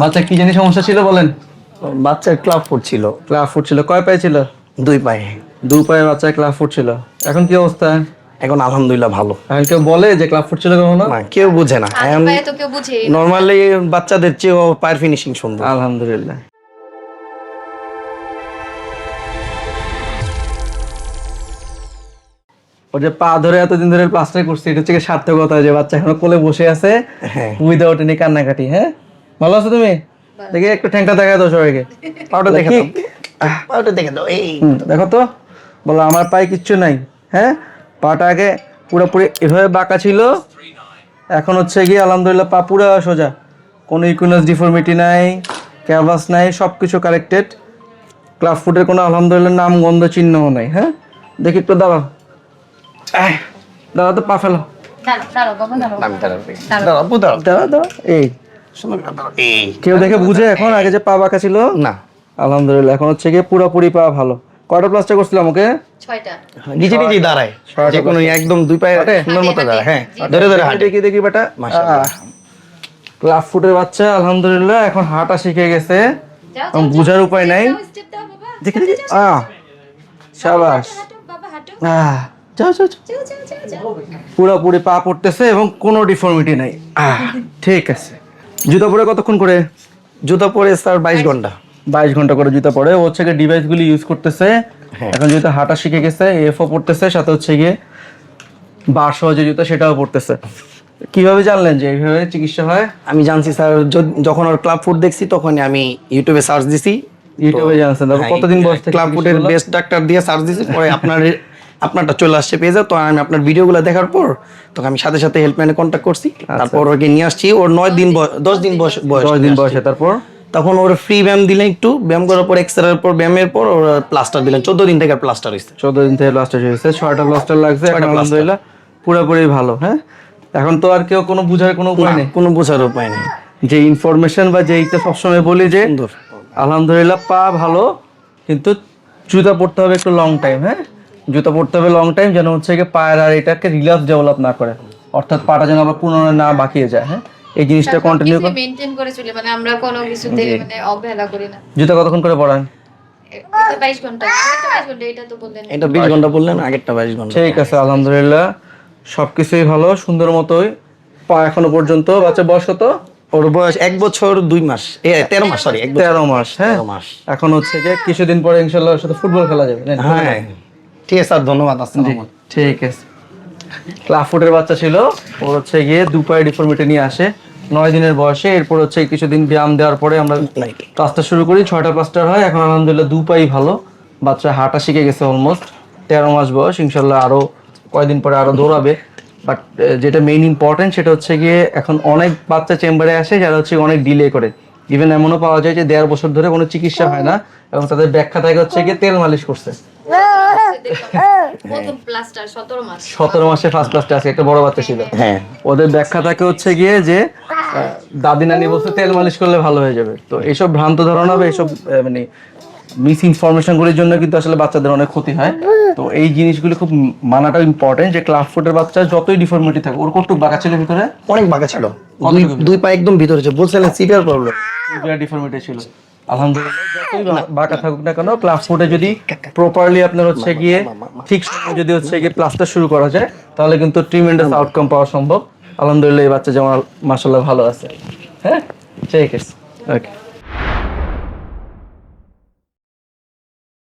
বাচ্চা কি জানি সমস্যা ছিল বলেন? বাচ্চার ক্লাব ফুট ছিল। ক্লাস ফুট ছিল। কয় পায়ে ছিল? দুই পায়ে। দুই পায়ে বাচ্চার ক্লাব ফুট ছিল। এখন কি অবস্থা? এখন আলহামদুলিল্লাহ ভালো। এখন কেউ বলে যে ক্লাব ফুট ছিল কখনো? না কেউ বুঝে না। হাতের পায়ে তো কেউ বুঝে নর্মালি বাচ্চাদের চেয়েও পায়ের ফিনিশিং সুন্দর। আলহামদুলিল্লাহ। ও যে পা ধরে এতদিন ধরে প্লাস্টার করছি এটা হচ্ছে কি সার্থকতা যে বাচ্চা এখনও কোলে বসে আছে হ্যাঁ। উইদাউট এনি কান্নাকাটি হ্যাঁ? ভালো আছো তুমি? দেখি একটু ঠ্যাংটা দেখা দাও সবাইকে। পাউটা দেখে দেখি। দাও। পাউটা দেখে দাও এই। দেখো তো। বলো আমার পায়ে কিচ্ছু নাই হ্যাঁ? পাটা আগে পুরোপুরি এভাবে বাঁকা ছিল। এখন হচ্ছে গিয়ে আলহামদুলিল্লাহ পা পুরো সোজা। কোনো ইকুইনাস ডিফর্মিটি নাই ক্যাভাস নাই সব কিছু কারেক্টেড ক্লাব ফুটের কোনো আলহামদুলিল্লাহ নাম গন্ধ চিহ্নও নাই হ্যাঁ? দেখি একটু দাঁড়াও। দাঁড়াও তো পা ফেলো। দাঁড়াও। দাঁড়াও দাঁড়াও। এই। কেউ দেখে বুঝে এখন আগে যে পা বাঁকা ছিল? না। আলহামদুলিল্লাহ এখন হচ্ছে গিয়ে পুরোপুরি পা ভালো। কয়টা প্লাস্টার করছিলাম ওকে? ছয়টা। নিজে নিজেই দাঁড়ায়। যে কোনো একদম দুই পায়ে সুন্দর মতো দাঁড়ায়। হ্যাঁ ধরে ধরে হাঁটে। দেখি দেখি বেটা মাশাআল্লাহ। ক্লাব ফুটের বাচ্চা আলহামদুলিল্লাহ এখন হাঁটা শিখে গেছে। এখন বুঝার উপায় নাই। দেখি দেখি। আহ শাবাশ হাঁটো বাবা হাঁটো। আহ যাও যাও যাও। যাও যাও যাও যাও। পুরোপুরি পা পড়তেছে এবং কোনো ডিফর্মিটি নাই। আহ ঠিক আছে। জুতা পরে কতক্ষণ করে? জুতো পরে স্যার বাইশ ঘণ্টা। বাইশ ঘণ্টা করে জুতা পরে। ও হচ্ছে ডিভাইসগুলি ইউজ করতেছে। এখন যেহেতু হাঁটা শিখে গেছে এফও পড়তেছে সাথে হচ্ছে গিয়ে বার সহজে জুতা সেটাও পড়তেছে। কীভাবে জানলেন যে এইভাবে চিকিৎসা হয়? আমি জানছি স্যার যখন ওর ক্লাব ফুড দেখছি তখনই আমি ইউটিউবে সার্চ দিছি। ইউটিউবে জানছেন। তারপর হ্যাঁ, কতদিন বয়স থেকে ক্লাব ফুডের বেস্ট ডাক্তার দিয়ে সার্চ দিছি পরে আপনার আপনারটা চলে আসছে পেয়ে পেজে তো আমি আপনার ভিডিওগুলো দেখার পর তখন আমি সাথে সাথে হেল্পলাইনে কন্ট্যাক্ট করছি। তারপর ওকে নিয়ে আসছি। ওর নয় দিন দশ দিন বয়স দশ দিন বয়সে তারপর? তখন ওর ফ্রি ব্যায়াম দিলেন একটু। ব্যায়াম করার পর এক্সরের পর ব্যায়ামের পর ওর প্লাস্টার দিলেন। চোদ্দ দিন থেকে প্লাস্টার হয়েছে। চোদ্দ দিন থেকে প্লাস্টার হয়েছে। ছয়টা প্লাস্টার লাগছে। আলহামদুলিল্লাহ পুরোপুরি ভালো হ্যাঁ? এখন তো আর কেউ কোনো বুঝার কোনো উপায় নেই। কোনো বোঝার উপায় নেই। যে ইনফরমেশন বা যেইটা সবসময় বলি যে আলহামদুলিল্লাহ পা ভালো কিন্তু জুতা পড়তে হবে একটু লং টাইম হ্যাঁ? জুতা পড়তে হবে লং টাইম যেন হচ্ছে গিয়ে পায়ের আর এটাকে রিল্যাক্স ডেভেলপ না করে। অর্থাৎ পাটা যেন আবার পুনরায় না বাঁকিয়ে যায় হ্যাঁ? এই জিনিসটা কন্টিনিউ কিছু মেনটেন করে চলি মানে আমরা কোনো কিছুতে মানে অবহেলা করি না। জুতা কতক্ষণ করে পড়ান এটা বাইশ ঘণ্টা। এটা বাইশ ঘণ্টা এটা তো বললেন। এটা বিশ ঘণ্টা বললেন আগেরটা বাইশ ঘণ্টা। ঠিক আছে আলহামদুলিল্লাহ। সবকিছুই ভালো সুন্দর মতোই। পা এখনও পর্যন্ত বাচ্চা বয়স কত? ওর বয়স এক বছর দুই মাস। এ তেরো মাস সরি এক তেরো মাস হ্যাঁ? মাস। এখন হচ্ছে যে কিছুদিন পরে ইনশাল্লাহ সাথে ফুটবল খেলা যাবে? হ্যাঁ। ঠিক আছে স্যার ধন্যবাদ আসসালাম ঠিক আছে। ক্লাব ফুটের বাচ্চা ছিল ওর হচ্ছে গিয়ে দু পায়ে ডিফর্মিটি নিয়ে আসে নয় দিনের বয়সে এরপর হচ্ছে কিছুদিন ব্যায়াম দেওয়ার পরে আমরা ক্লাসটা শুরু করি ছয়টা প্লাস্টার হয় এখন আলহামদুলিল্লাহ দু পাই ভালো বাচ্চা হাঁটা শিখে গেছে অলমোস্ট তেরো মাস বয়স ইনশাল্লাহ আরও কয়েকদিন পরে আরও দৌড়াবে বাট যেটা মেইন ইম্পর্টেন্ট সেটা হচ্ছে গিয়ে এখন অনেক বাচ্চা চেম্বারে আসে যারা হচ্ছে অনেক ডিলে করে। ইভেন এমনও পাওয়া যায় যে দেড় বছর ধরে কোনো চিকিৎসা হয় না এবং তাদের ব্যাখ্যা থাকে হচ্ছে গিয়ে তেল মালিশ করছে। প্লাস্টার সতেরো মাসে। ফার্স্ট ক্লাসে আছে একটা বড় বাচ্চা ছিল। হ্যাঁ। ওদের ব্যাখ্যা থাকে হচ্ছে গিয়ে যে দাদি নানি বলছে তেল মালিশ করলে ভালো হয়ে যাবে। তো এইসব ভ্রান্ত ধারণা বা এইসব মানে মিস ইনফরমেশনগুলির জন্য কিন্তু আসলে বাচ্চাদের অনেক ক্ষতি হয়। তো এই জিনিসগুলো খুব মানাটা ইম্পর্টেন্ট যে ক্লাস ফুটের বাচ্চা যতই ডিফর্মিটি থাকে ওর কতটুকু বাঁকা ছিল ভিতরে? অনেক বাঁকা ছিল। দুই দুই পা একদম ভিতরে ছিল। বলছিলেন সিভিয়ার প্রবলেম ডিফর্মিটি ছিল। আলহামদুলিল্লাহ বাঁকা থাকুক না কেন যদি প্রপারলি আপনার হচ্ছে গিয়ে ঠিক সময় যদি হচ্ছে গিয়ে প্লাসটা শুরু করা যায় তাহলে কিন্তু ট্রিমেন্ডাস আউটকাম পাওয়া সম্ভব। আলহামদুলিল্লাহ এই বাচ্চা যেমন মাসাল্লাহ ভালো আছে। হ্যাঁ? ঠিক আছে ওকে